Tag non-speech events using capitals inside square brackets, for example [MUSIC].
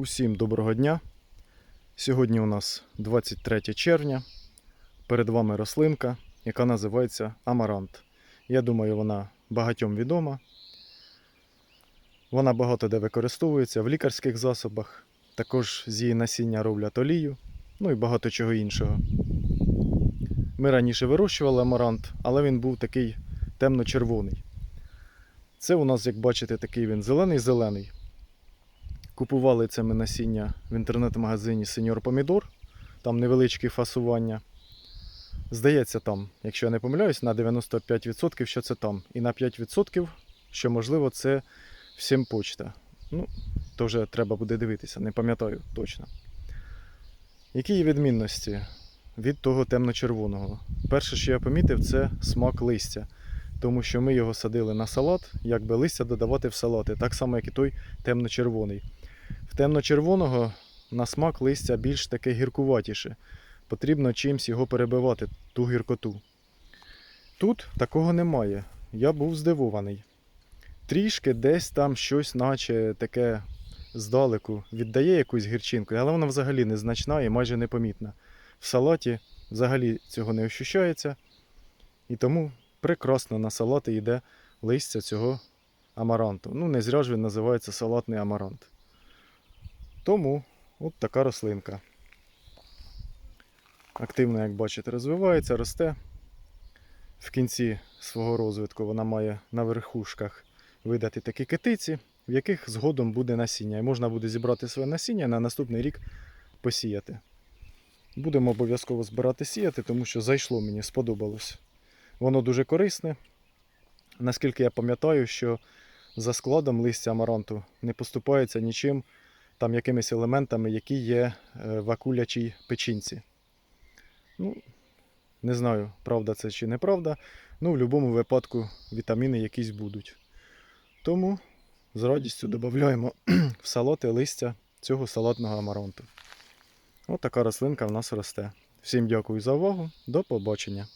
Усім доброго дня. Сьогодні у нас 23 червня. Перед вами рослинка, яка називається амарант. Я думаю, вона багатьом відома. Вона багато де використовується в лікарських засобах. Також з її насіння роблять олію, ну і багато чого іншого. Ми раніше вирощували амарант, але він був такий темно-червоний. Це у нас, як бачите, такий він зелений-зелений. Купували це ми насіння в інтернет-магазині Сеньор Помідор. Там невеличкі фасування. Здається, там, якщо я не помиляюсь, на 95% що це там. І на 5%, що можливо, це всім почта. Ну, то вже треба буде дивитися, не пам'ятаю точно. Які є відмінності від того темно-червоного? Перше, що я помітив, це смак листя. Тому що ми його садили на салат, якби листя додавати в салати, так само, як і той темно-червоний. В темно-червоного на смак листя більш таке гіркуватіше. Потрібно чимсь його перебивати, ту гіркоту. Тут такого немає. Я був здивований. Трішки десь там щось, наче таке здалеку, віддає якусь гірчинку, але вона взагалі незначна і майже непомітна. В салаті взагалі цього не ощущається. І тому прекрасно на салати йде листя цього амаранту. Ну, не зря ж він називається салатний амарант. Тому от така рослинка. Активно, як бачите, розвивається, росте. В кінці свого розвитку вона має на верхушках видати такі китиці, в яких згодом буде насіння. І можна буде зібрати своє насіння на наступний рік посіяти. Будемо обов'язково збирати сіяти, тому що зайшло мені, сподобалось. Воно дуже корисне. Наскільки я пам'ятаю, що за складом листя амаранту не поступається нічим там якимись елементами, які є е, в акулячій печінці. Ну, не знаю, правда це чи неправда. Ну, в будь-якому випадку вітаміни якісь будуть. Тому з радістю додаємо [CLEARS THROAT] в салати листя цього салатного амаранту. Ось така рослинка в нас росте. Всім дякую за увагу. До побачення.